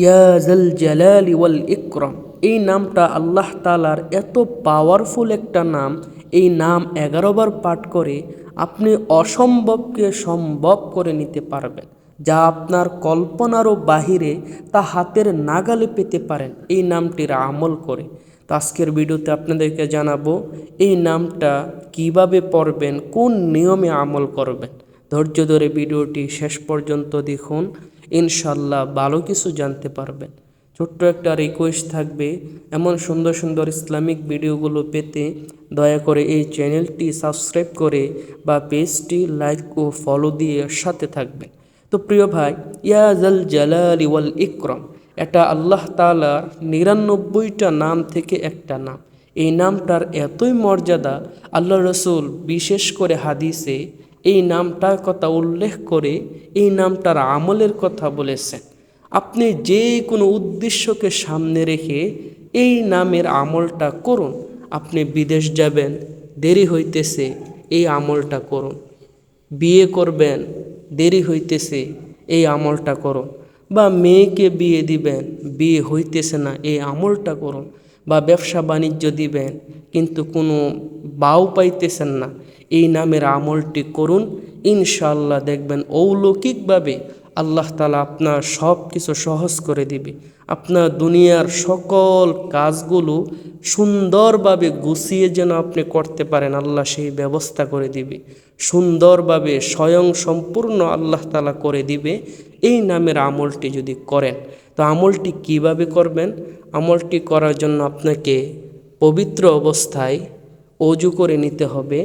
ইয়াজাল জালালি ওয়াল ইকরম। এই নামটা আল্লাহ তালার এত পাওয়ারফুল একটা নাম। এই নাম এগারোবার পাঠ করে আপনি অসম্ভবকে সম্ভব করে নিতে পারবেন। যা আপনার কল্পনারও বাহিরে তা হাতের নাগালে পেতে পারেন। এই নামটির আমল করে। তো আজকের ভিডিওতে আপনাদেরকে জানাব, এই নামটা কীভাবে পড়বেন, কোন নিয়মে আমল করবেন। ধৈর্য ধরে ভিডিওটি শেষ পর্যন্ত দেখুন। ইনশাল্লাহ ভালো কিছু জানতে পারবেন। ছোট্ট একটা রিকোয়েস্ট থাকবে, এমন সুন্দর সুন্দর ইসলামিক ভিডিওগুলো পেতে দয়া করে এই চ্যানেলটি সাবস্ক্রাইব করে বা পেজটি লাইক ও ফলো দিয়ে সাথে থাকবেন। তো প্রিয় ভাই ইয়াজাল জালালি ওয়াল ইকরম, এটা আল্লাহ তালার নিরানব্বইটা নাম থেকে একটা নাম। এই নামটার এতই মর্যাদা, আল্লাহ রসুল বিশেষ করে হাদিসে এই নামটার কথা উল্লেখ করে এই নামটার আমলের কথা বলেছেন। আপনি যে কোনো উদ্দেশ্যকে সামনে রেখে এই নামের আমলটা করুন। আপনি বিদেশ যাবেন, দেরি হইতেছে, এই আমলটা করুন। বিয়ে করবেন, দেরি হইতেছে, এই আমলটা করুন। বা মেয়েকে বিয়ে দিবেন, বিয়ে হইতেছে না, এই আমলটা করুন। বা ব্যবসা বাণিজ্য দিবেন, কিন্তু কোনো বাউ পাইতেছেন না এই নামের আমলটি করুন ইনশাল্লাহ দেখবেন অলৌকিকভাবে আল্লাহ তালা আপনার সব কিছু সহজ করে দিবে। আপনার দুনিয়ার সকল কাজগুলো সুন্দরভাবে গুছিয়ে যেন আপনি করতে পারেন, আল্লাহ সেই ব্যবস্থা করে দিবে। সুন্দরভাবে স্বয়ং সম্পূর্ণ আল্লাহ তালা করে দিবে, এই নামের আমলটি যদি করেন। তো আমলটি কীভাবে করবেন? আমলটি করার জন্য আপনাকে পবিত্র অবস্থায় অজু করে নিতে হবে।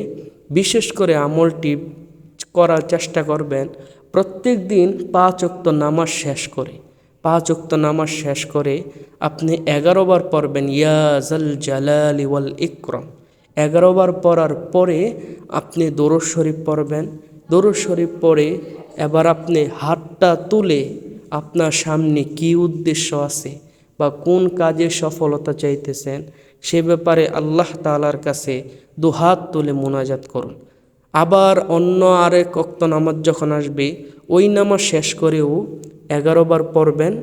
বিশেষ করে আমলটি করার চেষ্টা করবেন। প্রত্যেক দিন পাঁচ অক্ত নামাজ শেষ করে। পাঁচ অক্ত নামাজ শেষ করে আপনি এগারোবার পড়বেন ইয়াজাল জালালি ওয়াল ইকরম এগারোবার পড়ার পরে আপনি দরুদ শরীফ পড়বেন। দরুদ শরীফ পড়ে এবার আপনি হাতটা তুলে আপনার সামনে কি উদ্দেশ্য আছে? বা কোন কাজে সফলতা চাইতেছেন, সে ব্যাপারে আল্লাহ তালার কাছে দুহাত তুলে মোনাজাত করুন। আবার অন্য আরেক অক্ত নামাজ যখন আসবে, ওই নামাজ শেষ করেও এগারো বার পড়বেন,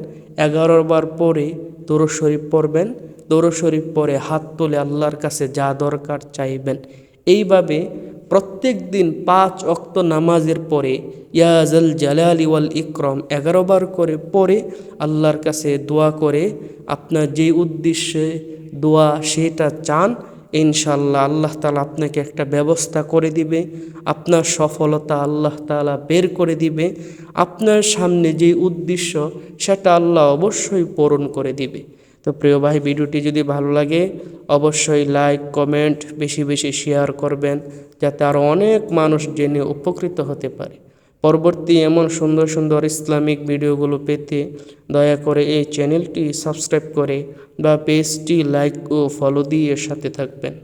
এগারো বার পরে দৌড় শরীফ পড়বেন দৌড় শরীফ পরে হাত তুলে আল্লাহর কাছে যা দরকার চাইবেন। এইভাবে প্রত্যেক দিন পাঁচ অক্ত নামাজের পরে ইয়াজল জালালি ওয়াল ইকরম এগারো বার করে পরে আল্লাহর কাছে দোয়া করে আপনার যে উদ্দেশ্যে দোয়া সেটা চান ইনশাল্লাহ আল্লাহ তালা আপনাকে একটা ব্যবস্থা করে দিবে, আপনার সফলতা আল্লাহ তালা বের করে দিবে, আপনার সামনে যে উদ্দেশ্য সেটা আল্লাহ অবশ্যই পূরণ করে দিবে। তো প্রিয় ভাই, ভিডিওটি যদি ভালো লাগে, অবশ্যই লাইক কমেন্ট বেশি বেশি শেয়ার করবেন, যাতে আরও অনেক মানুষ জেনে উপকৃত হতে পারে। পরবর্তী এমন সুন্দর সুন্দর ইসলামিক ভিডিওগুলো পেতে দয়া করে এই চ্যানেলটি সাবস্ক্রাইব করে বা পেজটি লাইক ও ফলো দিয়ে সাথে থাকবেন।